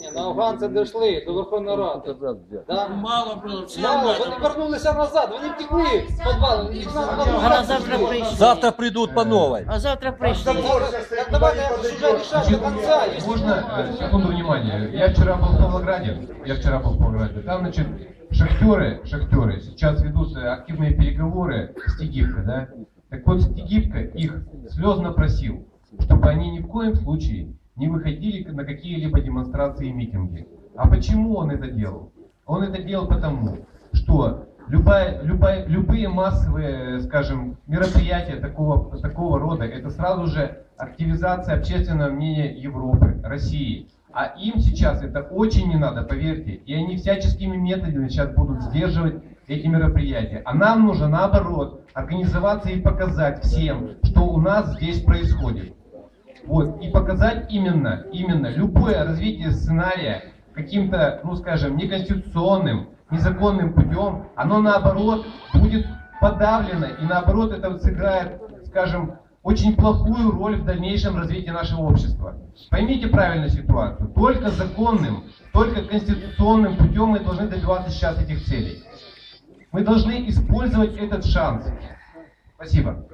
Ні, на афганці дійшли до Верховної Ради. Да? Мало було, всі Мало, бачили. вони вернулися назад, вони втекли в підвал. їх на- на- А на завтра прийшли. Завтра придут по новой. А завтра прийшли. Так давайте уже решать до конца. если Можно э, секунду внимания? Я вчера был в Павлограде. Я вчера был в Павлограде. Там, значит, шахтеры, шахтеры сейчас ведут э, активные переговоры с Тегибко, да? Так вот, Тегибко их слезно просил, чтобы они ни в коем случае не выходили на какие-либо демонстрации и митинги. А почему он это делал? Он это делал потому, что любая, любая, любые массовые, скажем, мероприятия такого, такого рода, это сразу же активизация общественного мнения Европы, России. А им сейчас это очень не надо, поверьте. И они всяческими методами сейчас будут сдерживать эти мероприятия. А нам нужно, наоборот, организоваться и показать всем, что у нас здесь происходит. Вот, и показать именно, именно любое развитие сценария каким-то, ну скажем, неконституционным, незаконным путем, оно наоборот будет подавлено, и наоборот это сыграет, скажем, очень плохую роль в дальнейшем развитии нашего общества. Поймите правильно ситуацию. Только законным, только конституционным путем мы должны добиваться сейчас этих целей. Мы должны использовать этот шанс. Спасибо.